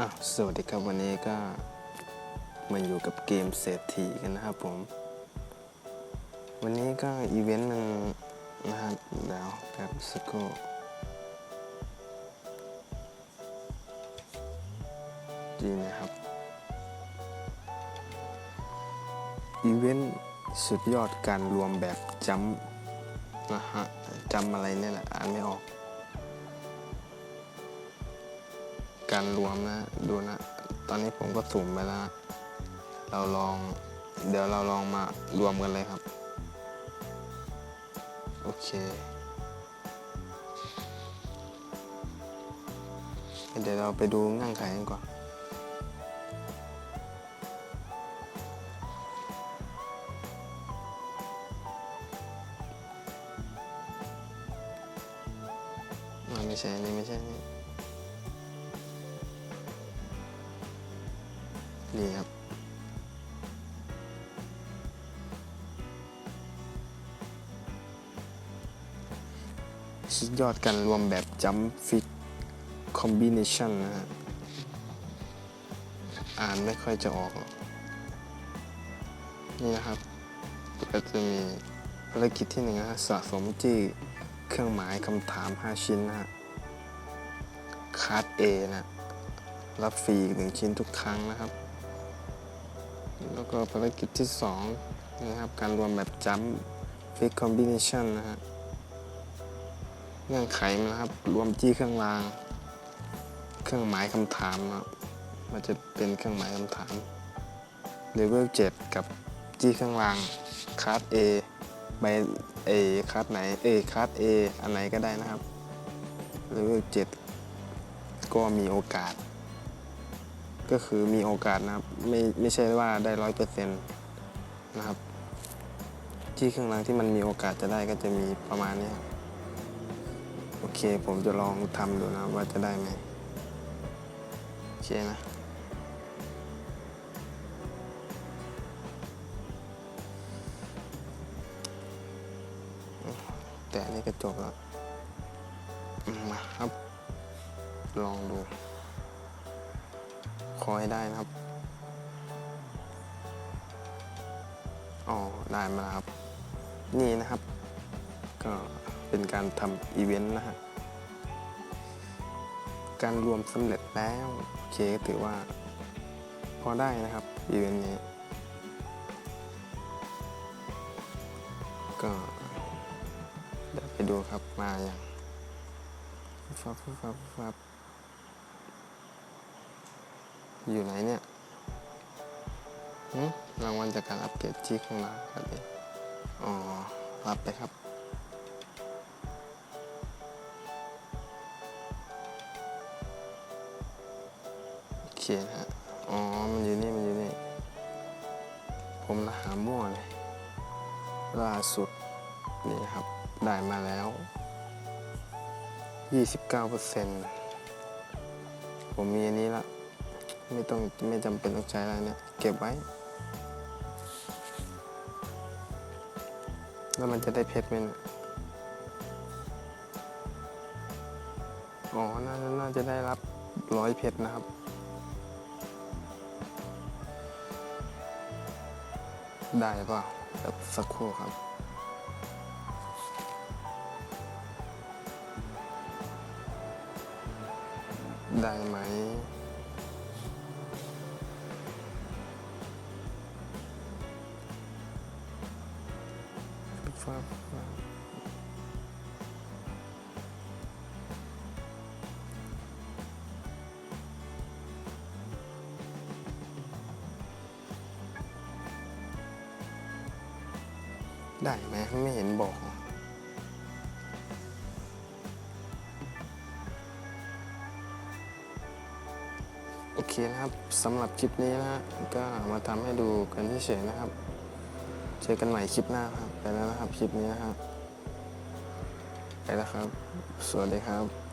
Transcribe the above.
อะสวัสดีครับวันนี้ก็มาอยู่กับเกมเศรษฐีกันนะครับผม วันนี้ก็อีเวนต์หนึ่งนะครับเดี๋ยวแบบสักครู่ดีนะครับ อีเวนต์สุดยอดการรวมแบบจำนะฮะจำอะไรเนี่ยแหละอ่านไม่ออก การรวมนะดูนะ ตอนนี้ผมก็สุ่มไปแล้ว เราลอง เดี๋ยวเราลองมารวมกันเลยครับ โอเค เดี๋ยวเราไปดูเงื่อนไขกันก่อนไม่ใช่นี่ไม่ใช่อัน นี่ครับ สุดยอดการรวมแบบจัมฟิกคอมบิเนชันนะฮะ อ่านไม่ค่อยจะออกหรอกนี่นะครับ ก็จะมีภารกิจที่หนึ่งนะฮะสะสมจี้เครื่องหมายคำถาม 5 ชิ้นนะฮะคาร์ด A นะ รับฟรีหนึ่งชิ้นทุกครั้งนะครับ แล้วก็ภารกิจที่2นะครับการรวมแบบจัมฟิกคอมบิเนชันนะฮะเงื่อนไขมันนะครับ รวมจี้เครื่องราง เครื่องหมายคำถามนะมันจะเป็นเครื่องหมายคำถามเลเวล7กับจี้เครื่องรางคาร์ด A ใบเอคาร์ดไหนเอคาร์ด A อันไหนก็ได้นะครับเลเวล7ก็มีโอกาส ก็คือมีโอกาสนะครับไม่ไม่ใช่ว่าได้ร้อยเปอร์เซ็นต์นะครับที่เครื่องรางที่มันมีโอกาสจะได้ก็จะมีประมาณนี้โอเคผมจะลองทำดูนะว่าจะได้ไหมโอเคนะแต่นนี้ก็จบแล้วมาครับ ลองดู ขอให้ได้นะครับ อ๋อ ได้มาแล้วครับ นี่นะครับ ก็เป็นการทำอีเวนต์นะฮะ การรวมสำเร็จแล้วโอเคก็ถือว่า พอได้นะครับ อีเวนต์นี้ ก็เดี๋ยวไปดูครับมาอย่างฟับฟับฟับฟับ อยู่ไหนเนี่ยหึรางวัลจากการอัปเกรดที่ของเราครับเองอ๋อ รับไปครับ โอเคนฮะ อ๋อ มันอยู่นี่ มันอยู่นี่ ผมนะหามั่วเลยล่าสุด นี่ครับ ได้มาแล้ว 29%ผมมีอันนี้ละ ไม่ต้องไม่จำเป็นต้องใช้อะไรเนี่ย เก็บไว้ แล้วมันจะได้เพชรไหมเนี่ยอ๋อ น่าจะน่าจะได้รับร้อยเพชรนะครับได้เปล่าแบบสักครู่ครับ ได้ไหม ฟ้าฟ้าได้ไหมไม่เห็นบอก โอเคนะครับสำหรับคลิปนี้นะฮะก็มาทำให้ดูกันเฉยๆนะครับ เจอกันใหม่คลิปหน้าครับ ไปแล้วนะครับ คลิปนี้นะครับ ไปแล้วครับ สวัสดีครับ